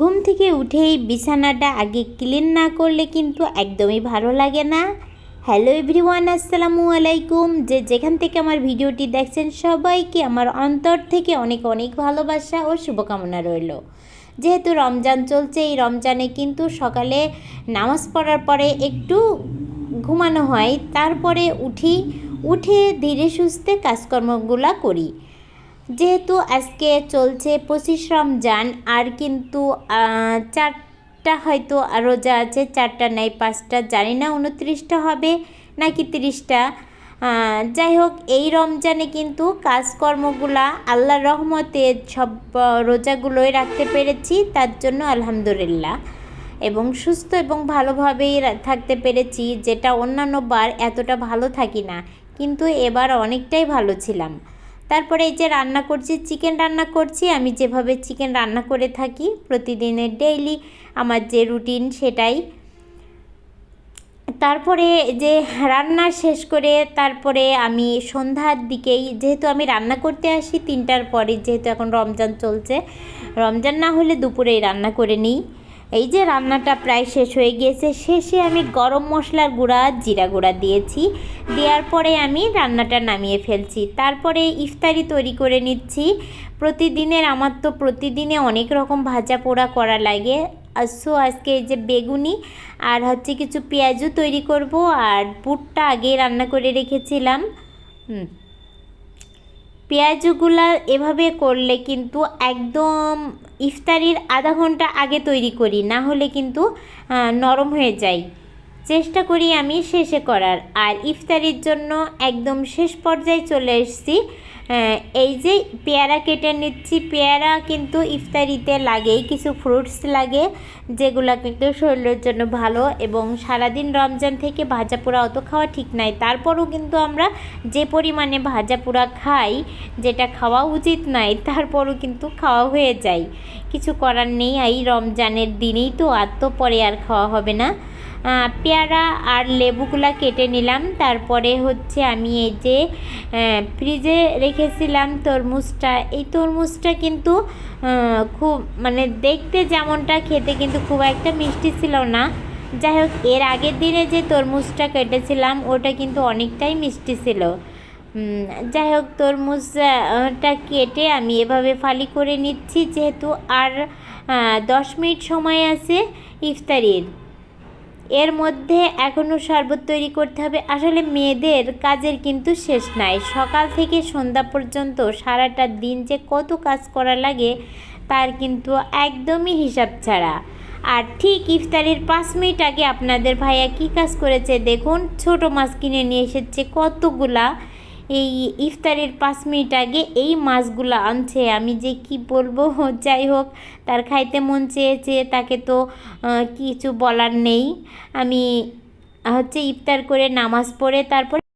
ঘুম থেকে উঠেই বিছানাটা আগে ক্লিন না করলে কিন্তু একদমই ভালো লাগে না। হ্যালো এভরিওয়ান আসসালামু আলাইকুম। যে যেখান থেকে আমার ভিডিওটি দেখছেন, সবাইকে আমার অন্তর থেকে অনেক অনেক ভালোবাসা ও শুভকামনা রইল। যেহেতু রমজান চলছে, এই রমজানে কিন্তু সকালে নামাজ পড়ার পরে একটু ঘুমানো হয়, তারপরে উঠি, উঠে ধীরে সুস্থে কাজকর্মগুলা করি। যেহেতু আজকে চলছে পঁচিশ রমজান, আর কিন্তু চারটা হয়তো রোজা আছে, চারটা নাই, পাঁচটা জানি না, উনত্রিশটা হবে নাকি তিরিশটা। যাই হোক, এই রমজানে কিন্তু কাজকর্মগুলা আল্লাহর রহমতে সব রোজাগুলোই রাখতে পেরেছি, তার জন্য আলহামদুলিল্লাহ। এবং সুস্থ এবং ভালোভাবেই থাকতে পেরেছি, যেটা অন্যান্য বার এতটা ভালো থাকি না, কিন্তু এবার অনেকটাই ভালো ছিলাম। তারপরে এই যে রান্না করছি চিকেন রান্না করছি, আমি যেভাবে চিকেন রান্না করে থাকি প্রতিদিনের ডেইলি আমার যে রুটিন সেটাই। তারপরে যে রান্না শেষ করে তারপরে আমি সন্ধ্যার দিকেই, যেহেতু আমি রান্না করতে আসি তিনটার পরে, যেহেতু এখন রমজান চলছে, রমজান না হলে দুপুরেই রান্না করে নিই। এই যে রান্নাটা প্রায় শেষ হয়ে গিয়েছে, শেষে আমি গরম মশলার গুঁড়া, জিরা গুঁড়া দিয়েছি। দেওয়ার পরে আমি রান্নাটা নামিয়ে ফেলছি। তারপরে ইফতারি তৈরি করে নিচ্ছি। প্রতিদিনের, আমার তো প্রতিদিনে অনেক রকম ভাজা পোড়া করা লাগে। সো, আজকে এই যে বেগুনি আর হচ্ছে কিছু পেঁয়াজও তৈরি করব। আর বুটটা আগেই রান্না করে রেখেছিলাম। হুম। পেঁয়াজগুলা এভাবে করলে কিন্তু একদম ইফতারির আধা ঘণ্টা আগে তৈরি করি, না হলে কিন্তু নরম হয়ে যায়। চেষ্টা করি আমি শেষে করার। আর ইফতারির জন্য একদম শেষ পর্যায়ে চলে এসেছি। এই যে পেয়ারা কেটে নিচ্ছি, পেয়ারা কিন্তু ইফতারিতে লাগেই, কিছু ফ্রুটস লাগে, যেগুলো কিন্তু শরীরের জন্য ভালো এবং সারাদিন রমজান থেকে ভাজা পোড়া অত খাওয়া ঠিক নাই। তারপরও কিন্তু আমরা যে পরিমাণে ভাজা পোড়া খাই, যেটা খাওয়া উচিত নয় তারপরও কিন্তু খাওয়া হয়ে যায়। কিছু করার নেই, এই রমজানের দিনেই তো আর তো পরে আর খাওয়া হবে না। পেয়ারা আর লেবুগুলা কেটে নিলাম। তারপরে হচ্ছে আমি এই যে ফ্রিজে রেখেছিলাম তরমুজটা। এই তরমুজটা কিন্তু খুব মানে দেখতে যেমনটা, খেতে কিন্তু খুব একটা মিষ্টি ছিল না। যাই হোক, এর আগের দিনে যে তরমুজটা কেটেছিলাম, ওটা কিন্তু অনেকটাই মিষ্টি ছিল। যাই হোক, তরমুজটা কেটে আমি এভাবে ফালি করে নিচ্ছি, যেহেতু আর দশ মিনিট সময় আছে ইফতারির। এর মধ্যে এখনও শরবত তৈরি করতে হবে। আসলে মেয়েদের কাজের কিন্তু শেষ নাই। সকাল থেকে সন্ধ্যা পর্যন্ত সারাটা দিন যে কত কাজ করা লাগে, তার কিন্তু একদমই হিসাব ছাড়া। আর ঠিক ইফতারির পাঁচ মিনিট আগে আপনাদের ভাইয়া কী কাজ করেছে দেখুন। ছোট মাছ কিনে নিয়ে এসেছে কতগুলা এই ইফতারের পাঁচ মিনিট আগে এই মাছগুলো আনছে। আমি যে কি বলব? যাই হোক, তার খাইতে মন চেয়েছে, তাকে তো কিছু বলার নেই। আমি হচ্ছে ইফতার করে নামাজ পড়ে, তারপর